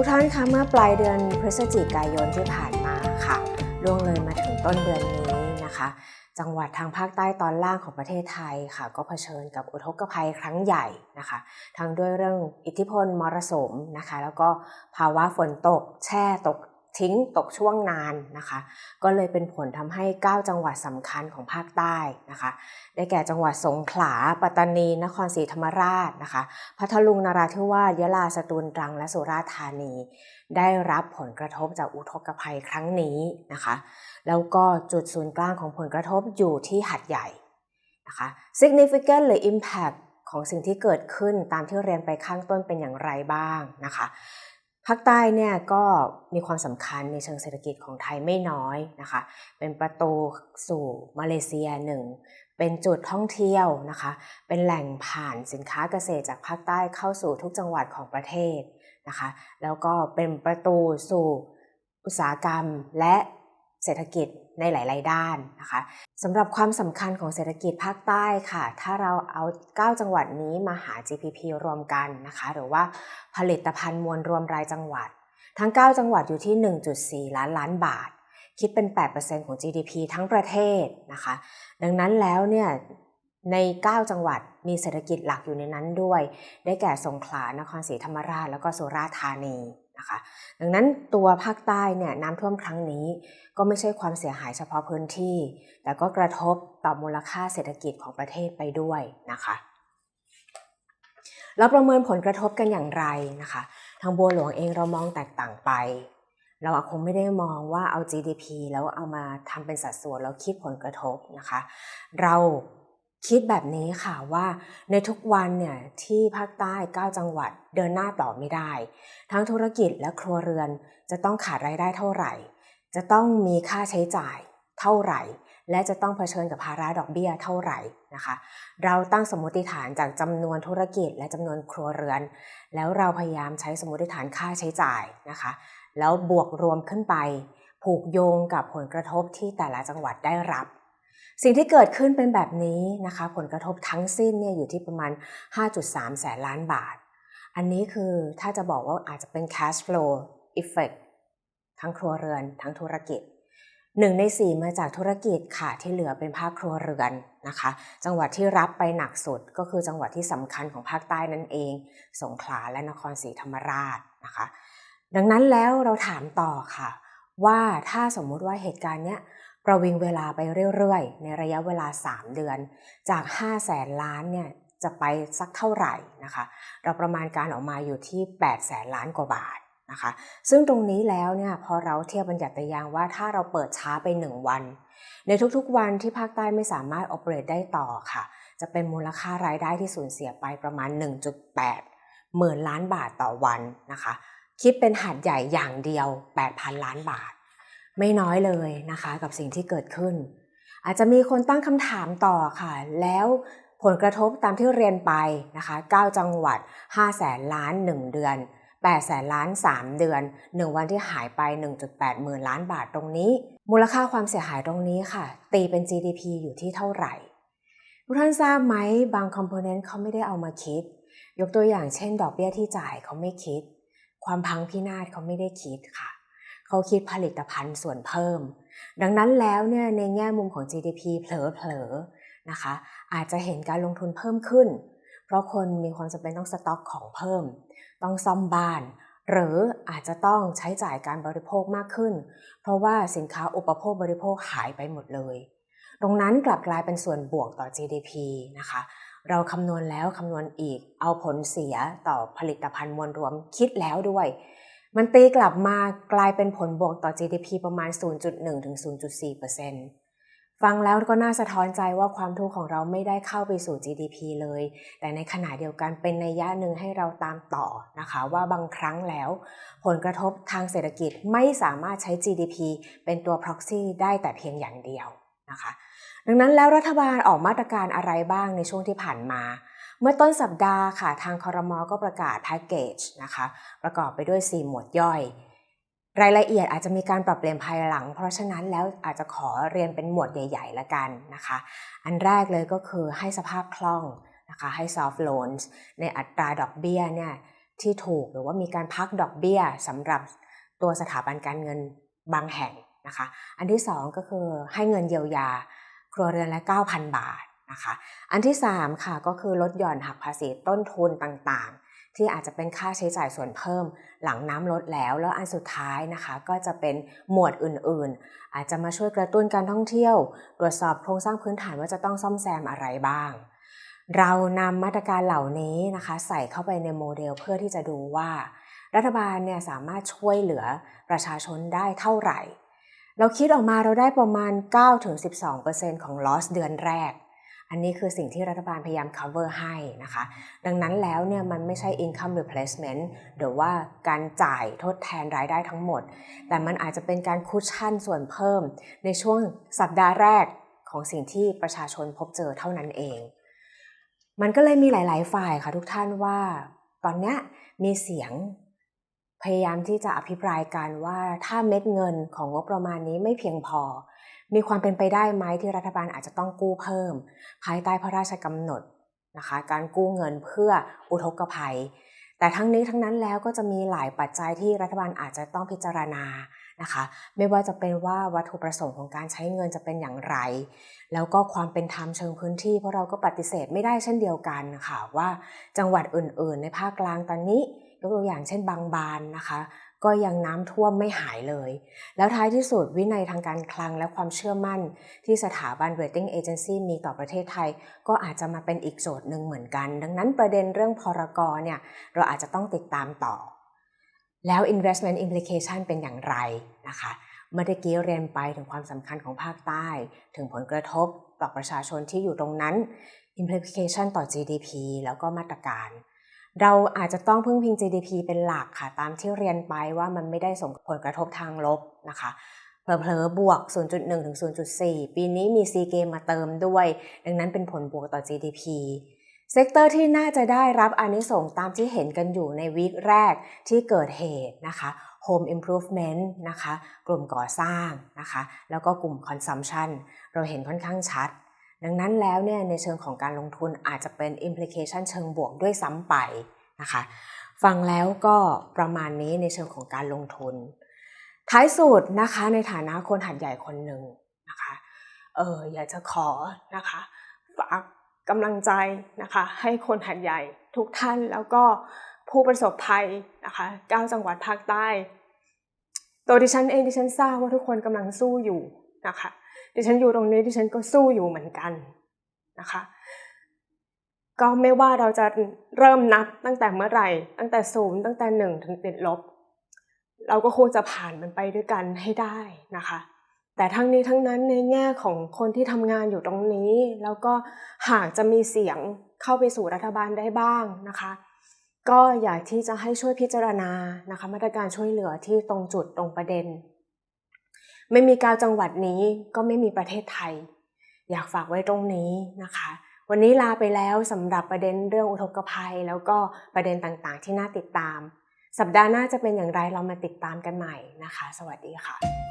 ทุกท่านคะเมื่อปลายเดือนพฤศจิกายนที่ผ่านมาค่ะล่วงเลยมาถึงต้นเดือนนี้นะคะ จังหวัดทางภาคใต้ตอนล่างของประเทศไทยค่ะ ก็เผชิญกับอุทกภัยครั้งใหญ่นะคะ ทั้งด้วยเรื่องอิทธิพลมรสุมนะคะ แล้วก็ภาวะฝนตก แช่ตก ทิ้งตกช่วงนานนะคะ ก็เลยเป็นผลทำให้ 9 จังหวัดสำคัญของภาคใต้นะคะ ได้แก่จังหวัดสงขลา ปัตตานี นครศรีธรรมราชนะคะ พัทลุง นราธิวาส ยะลา สตูล ตรัง และสุราษฎร์ธานี ได้รับผลกระทบจากอุทกภัยครั้งนี้นะคะ แล้วก็จุดศูนย์กลางของผลกระทบอยู่ที่หัดใหญ่นะคะ significant หรือ impact ของสิ่งที่เกิดขึ้นตามที่เรียนไปข้างต้นเป็นอย่างไรบ้างนะคะ ภาคใต้เนี่ยก็มีความสำคัญในเชิงเศรษฐกิจของไทยไม่น้อยนะคะ เป็นประตูสู่มาเลเซียหนึ่ง เป็นจุดท่องเที่ยวนะคะ เป็นแหล่งผ่านสินค้าเกษตรจากภาคใต้เข้าสู่ทุกจังหวัดของประเทศนะคะ แล้วก็เป็นประตูสู่อุตสาหกรรมและเศรษฐกิจในหลาย ๆ ด้านนะคะ สำหรับความสำคัญของเศรษฐกิจภาคใต้ค่ะ ถ้าเราเอา 9 จังหวัดนี้มาหา GPP รวมกันนะคะ หรือว่าผลิตภัณฑ์มวลรวมรายจังหวัด ทั้ง 9 จังหวัดอยู่ที่ 1.4 ล้านล้านบาท คิดเป็น 8%ของ GDP ทั้งประเทศนะคะ ดังนั้นแล้วเนี่ยใน 9 จังหวัดมีเศรษฐกิจหลักอยู่ในนั้นด้วย ได้แก่สงขลานครศรีธรรมราช แล้วก็สุราษฎร์ธานี นะคะ ดังนั้นตัวภาคใต้เนี่ยน้ำท่วมครั้งนี้ ก็ไม่ใช่ความเสียหายเฉพาะพื้นที่ แต่ก็กระทบต่อมูลค่าเศรษฐกิจของประเทศไปด้วยนะคะเราประเมินผลกระทบกันอย่างไรนะคะ ทางบัวหลวงเองเรามองแตกต่างไป เราคงไม่ได้มองว่าเอา GDP แล้วเอามาทำเป็นสัดส่วนแล้วคิดผลกระทบนะคะ เรา คิดแบบนี้ค่ะว่าในทุกวันเนี่ยที่ภาคใต้ 9 จังหวัดเดินหน้าต่อไม่ได้ ทั้งธุรกิจและครัวเรือนจะต้องขาดรายได้เท่าไหร่ จะต้องมีค่าใช้จ่ายเท่าไหร่ และจะต้องเผชิญกับภาระดอกเบี้ยเท่าไหร่นะคะ เราตั้งสมมติฐานจากจำนวนธุรกิจและจำนวนครัวเรือน แล้วเราพยายามใช้สมมติฐานค่าใช้จ่ายนะคะ แล้วบวกรวมขึ้นไป ผูกโยงกับผลกระทบที่แต่ละจังหวัดได้รับ สิ่งที่เกิดขึ้นเป็นแบบนี้นะคะ ผลกระทบทั้งสิ้นเนี่ยอยู่ที่ประมาณ 5.3 แสนล้านบาท อันนี้คือถ้าจะบอกว่าอาจจะเป็น cash flow effect ทั้งครัวเรือน ทั้งธุรกิจหนึ่งในสี่มาจากธุรกิจค่ะที่เหลือเป็นภาคครัวเรือนนะคะ จังหวัดที่รับไปหนักสุดก็คือจังหวัดที่สำคัญของภาคใต้นั่นเอง สงขลาและนครศรีธรรมราชนะคะ ดังนั้นแล้วเราถามต่อค่ะ ว่าถ้าสมมุติว่าเหตุการณ์เนี้ย ประวิงเวลาไปเรื่อยๆ ในระยะเวลา 3 เดือน จาก 5 แสนล้านเนี่ยจะไปสักเท่าไหร่นะคะ เราประมาณการออกมาอยู่ที่ 8 แสนล้านกว่าบาทนะคะ ซึ่งตรงนี้แล้วเนี่ยพอเราเทียบบัญญัติยางว่าถ้าเราเปิดช้าไป 1 วัน ในทุกๆวันที่ภาคใต้ไม่สามารถโอเปเรตได้ต่อค่ะ จะเป็นมูลค่ารายได้ที่สูญเสียไปประมาณ 1.8 หมื่นล้านบาทต่อวันนะคะ คิดเป็นหาดใหญ่อย่างเดียว 8,000 ล้านบาท ไม่น้อยเลยนะคะ กับสิ่งที่เกิดขึ้น อาจจะมีคนตั้งคำถามต่อค่ะ แล้วผลกระทบตามที่เรียนไปนะคะ 9 จังหวัด 5 แสนล้าน 1 เดือน 8 แสนล้าน 3 เดือน 1 วันที่หายไป 1.8 หมื่นล้านบาทตรงนี้ มูลค่าความเสียหายตรงนี้ค่ะ ตีเป็น GDP อยู่ที่เท่าไหร่ทุกท่านทราบไหมบางคอมโพเนนต์เขาไม่ได้เอามาคิด ยกตัวอย่างเช่น ดอกเบี้ยที่จ่ายเขาไม่คิด ความพังพินาศเขาไม่ได้คิดค่ะ เขาคิดผลิตภัณฑ์ส่วนเพิ่ม ดังนั้นแล้วเนี่ยในแง่มุมของ GDP เผลอๆนะคะ อาจจะเห็นการลงทุนเพิ่มขึ้น เพราะคนมีความจำเป็นต้องสต็อกของเพิ่ม ต้องซ่อมบ้าน หรืออาจจะต้องใช้จ่ายการบริโภคมากขึ้น เพราะว่าสินค้าอุปโภคบริโภคหายไปหมดเลย ตรงนั้นกลับกลายเป็นส่วนบวกต่อ GDP นะคะเราคำนวณแล้วคำนวณอีก เอาผลเสียต่อผลิตภัณฑ์มวลรวมคิดแล้วด้วย มันตีกลับมากลายเป็นผลบวกต่อ GDP ประมาณ 0.1 ถึง 0.4%ฟังแล้วก็น่าสะท้อนใจว่าความทุกข์ของเราไม่ได้เข้าไปสู่ GDP เลย แต่ในขณะเดียวกันเป็นในย่าหนึ่งให้เราตามต่อนะคะ ว่าบางครั้งแล้ว ผลกระทบทางเศรษฐกิจไม่สามารถใช้ GDP เป็นตัว proxy ได้แต่เพียงอย่างเดียวนะคะ ดังนั้นแล้วรัฐบาลออกมาตรการอะไรบ้างในช่วงที่ผ่านมา เมื่อต้นสัปดาห์ค่ะ ทางคอรมอก็ประกาศแพ็กเกจนะคะ ประกอบไปด้วย 4 หมวดย่อย รายละเอียดอาจจะมีการปรับเปลี่ยนภายหลัง เพราะฉะนั้นแล้วอาจจะขอเรียนเป็นหมวดใหญ่ๆละกันนะคะ อันแรกเลยก็คือให้สภาพคล่องนะคะให้ soft loans ในอัตราดอกเบี้ยเนี่ยที่ถูกหรือว่ามีการพักดอกเบี้ยสำหรับตัวสถาบันการเงินบางแห่งนะคะ อันที่ 2 ก็คือให้เงินเยียวยา ครัวเรือนละ 9,000 บาท นะคะ อันที่ 3 ค่ะก็คือลดหย่อนหักภาษีต้นทุนต่างๆ ที่อาจจะเป็นค่าใช้จ่ายส่วนเพิ่ม หลังน้ำลดแล้ว แล้วอันสุดท้ายนะคะ ก็จะเป็นหมวดอื่นๆ อาจจะมาช่วยกระตุ้นการท่องเที่ยว ตรวจสอบโครงสร้างพื้นฐานว่าจะต้องซ่อมแซมอะไรบ้าง เรานำมาตรการเหล่านี้นะคะ ใส่เข้าไปในโมเดลเพื่อที่จะดูว่า รัฐบาลเนี่ยสามารถช่วยเหลือประชาชนได้เท่าไหร่ เราคิดออกมาเราได้ประมาณ 9-12%ของ loss เดือนแรก อันนี้คือสิ่งที่รัฐบาลพยายาม cover ให้นะคะ ดังนั้นแล้วเนี่ยมันไม่ใช่ income replacement หรือว่าการจ่ายทดแทนรายได้ทั้งหมด แต่มันอาจจะเป็นการคุชชั่นส่วนเพิ่ม ในช่วงสัปดาห์แรกของสิ่งที่ประชาชนพบเจอเท่านั้นเอง มันก็เลยมีหลาย ๆ ฝ่ายค่ะทุกท่านว่าตอนนี้มีเสียงพยายามที่จะอภิปรายกันว่าถ้าเม็ดเงินของงบประมาณนี้ไม่เพียงพอ มีความเป็นไปได้ไหมที่รัฐบาลอาจจะต้องกู้เพิ่ม ภายใต้พระราชกำหนดนะคะการกู้เงินเพื่ออุทกภัย แต่ทั้งนี้ทั้งนั้นแล้วก็จะมีหลายปัจจัยที่รัฐบาลอาจจะต้องพิจารณานะคะไม่ว่าจะเป็นว่าวัตถุประสงค์ของการใช้เงินจะเป็นอย่างไร แล้วก็ความเป็นธรรมเชิงพื้นที่ เพราะเราก็ปฏิเสธไม่ได้เช่นเดียวกันนะคะว่าจังหวัดอื่น ๆ ในภาคกลางตอนนี้ยกตัวอย่างเช่นบางบานนะคะ ก็ยังน้ำท่วมไม่หายเลย แล้วท้ายที่สุดวินัยทางการคลังและความเชื่อมั่น ที่สถาบัน rating agency มีต่อประเทศไทย ก็อาจจะมาเป็นอีกโจทย์หนึ่งเหมือนกัน ดังนั้นประเด็นเรื่องพรกรเนี่ยเราอาจจะต้องติดตามต่อ แล้ว investment implication เป็นอย่างไรนะคะเมื่อกี้เรียนไปถึงความสำคัญของภาคใต้ ถึงผลกระทบต่อประชาชนที่อยู่ตรงนั้น implication ต่อ GDP แล้วก็มาตรการ เราอาจจะต้องพึ่งพิง GDP เป็นหลักค่ะ ตามที่เรียนไปว่ามันไม่ได้ส่งผลกระทบทางลบนะคะเผลอๆบวก 0.1 ถึง 0.4 ปีนี้มีซีเกมมาเติมด้วย ดังนั้นเป็นผลบวกต่อ GDP เซกเตอร์ที่น่าจะได้รับอานิสงตามที่เห็นกันอยู่ในวีคแรกที่เกิดเหตุนะคะ Home Improvement นะคะ กลุ่มก่อสร้างนะคะ แล้วก็กลุ่ม Consumption เราเห็นค่อนข้างชัด ดังนั้นแล้วเนี่ยในเชิงของการลงทุนอาจจะเป็น implication เชิงบวกด้วยซ้ำไปนะคะฟังแล้วก็ประมาณนี้ในเชิงของการลงทุน ท้ายสุดนะคะในฐานะคนหัดใหญ่คนหนึ่งนะคะเอออยากจะขอนะคะฝากกำลังใจนะคะให้คนหัดใหญ่ทุกท่านแล้วก็ผู้ประสบภัยนะคะ9จังหวัดภาคใต้ตัวดิฉันเองดิฉันทราบว่าทุกคนกำลังสู้อยู่ นะคะดิฉันอยู่ตรงนี้ดิฉันก็สู้อยู่เหมือนกันนะคะก็ไม่ว่าเราจะเริ่มนับตั้งแต่เมื่อไหร่ ตั้งแต่ศูนย์ตั้งแต่หนึ่งถึงติดลบ เราก็คงจะผ่านมันไปด้วยกันให้ได้นะคะ แต่ทั้งนี้ทั้งนั้นในแง่ของคนที่ทำงานอยู่ตรงนี้ แล้วก็หากจะมีเสียงเข้าไปสู่รัฐบาลได้บ้างนะคะ ก็อยากที่จะให้ช่วยพิจารณานะคะ มาตรการช่วยเหลือที่ตรงจุดตรงประเด็น ไม่มีกาวจังหวัดนี้ก็ไม่มีประเทศไทย อยากฝากไว้ตรงนี้นะคะ วันนี้ลาไปแล้วสำหรับประเด็นเรื่องอุทกภัย แล้วก็ประเด็นต่างๆ ที่น่าติดตาม สัปดาห์หน้าจะเป็นอย่างไรเรามาติดตามกันใหม่นะคะ สวัสดีค่ะ